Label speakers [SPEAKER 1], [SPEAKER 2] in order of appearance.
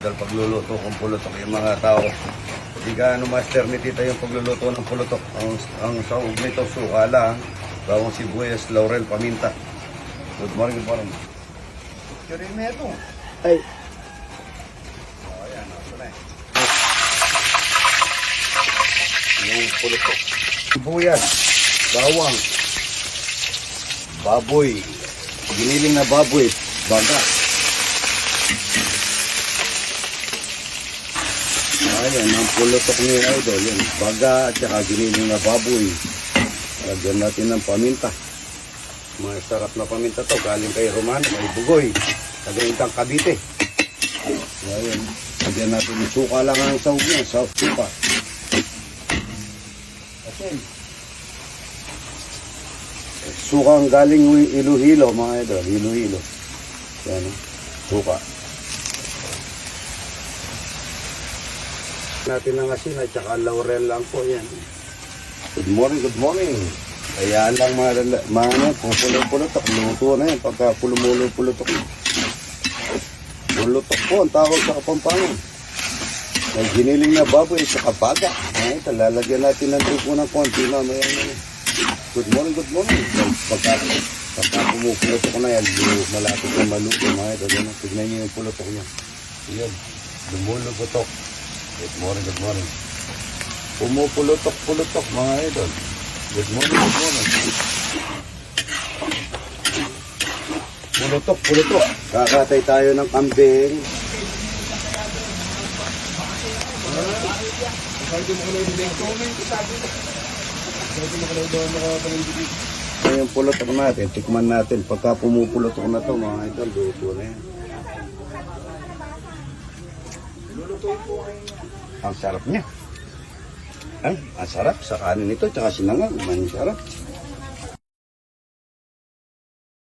[SPEAKER 1] Dahil pagluluto kung pulutok yung mga tao. Hindi ka ano master ni tita yung pagluluto ng pulutok. Ang, ang sahog nito, suka lang. Bawang sibuyas, laurel, paminta. Good morning, good morning. Kaya na ito.
[SPEAKER 2] Ay,
[SPEAKER 1] Oh, ayan, ako na eh. Yung pulutok. Sibuyas, bawang, baboy, giniling na baboy, baga. Ayan, ang pulutok ni Idol, yan, baga at saka giniling na baboy. Lagyan natin ng paminta. Masarap na paminta to, galing kay Romano, kay Bugoy, kagawintang Cavite. Ayan. Lagyan natin yung suka lang ang sahog niya. Sa suka. Asin. Suka ang galing Iloilo, mga idol. Iloilo. Yan. oh. Suka. Natin ang asin at saka laurel lang po yan. Good morning, good morning. Kaya lang mga, mga ano, pupulo-pulotok. Luto na yan pagka pulumulo-pulotok na. Pulutok po ang tawag sa Kapampangan. May giniling na baboy sa kapaga. Ay, ito, lalagyan natin ng trupo ng konti na. May ano. Good morning, good morning. Pagka, pagka pumupulutok na yan, malapit na maluto mga ito. Ano, tignan niyo yung pulutok niya. Yan, lumulugotok. Good morning, good morning. Pumupulutok, pulutok mga idol. Good morning, good morning. Pulutok, pulutok. Kakatay tayo ng kambing. Ito yung pulutok natin. Tikman natin. Pagka pumupulutok na to mga idol, luto na yan. Ang sarap niya. Ay, ang sarap sa kanin nito, tsaka sinangag. Ang sarap.